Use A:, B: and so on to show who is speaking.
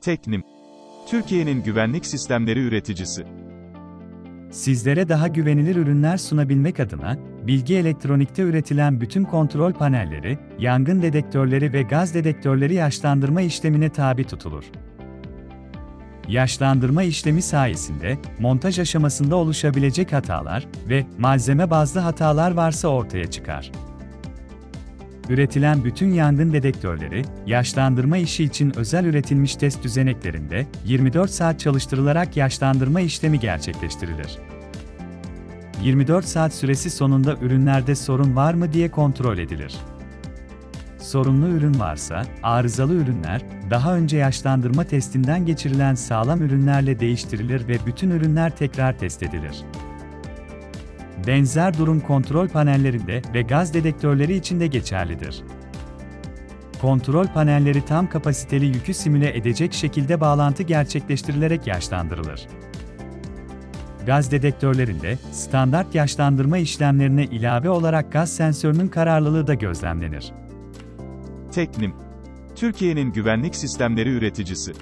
A: Teknim. Türkiye'nin güvenlik sistemleri üreticisi.
B: Sizlere daha güvenilir ürünler sunabilmek adına, Bilgi Elektronik'te üretilen bütün kontrol panelleri, yangın dedektörleri ve gaz dedektörleri yaşlandırma işlemine tabi tutulur. Yaşlandırma işlemi sayesinde, montaj aşamasında oluşabilecek hatalar ve malzeme bazlı hatalar varsa ortaya çıkar. Üretilen bütün yangın dedektörleri, yaşlandırma işi için özel üretilmiş test düzeneklerinde 24 saat çalıştırılarak yaşlandırma işlemi gerçekleştirilir. 24 saat süresi sonunda ürünlerde sorun var mı diye kontrol edilir. Sorunlu ürün varsa, arızalı ürünler, daha önce yaşlandırma testinden geçirilen sağlam ürünlerle değiştirilir ve bütün ürünler tekrar test edilir. Benzer durum kontrol panellerinde ve gaz dedektörleri için de geçerlidir. Kontrol panelleri tam kapasiteli yükü simüle edecek şekilde bağlantı gerçekleştirilerek yaşlandırılır. Gaz dedektörlerinde standart yaşlandırma işlemlerine ilave olarak gaz sensörünün kararlılığı da gözlemlenir.
A: Teknim. Türkiye'nin güvenlik sistemleri üreticisi.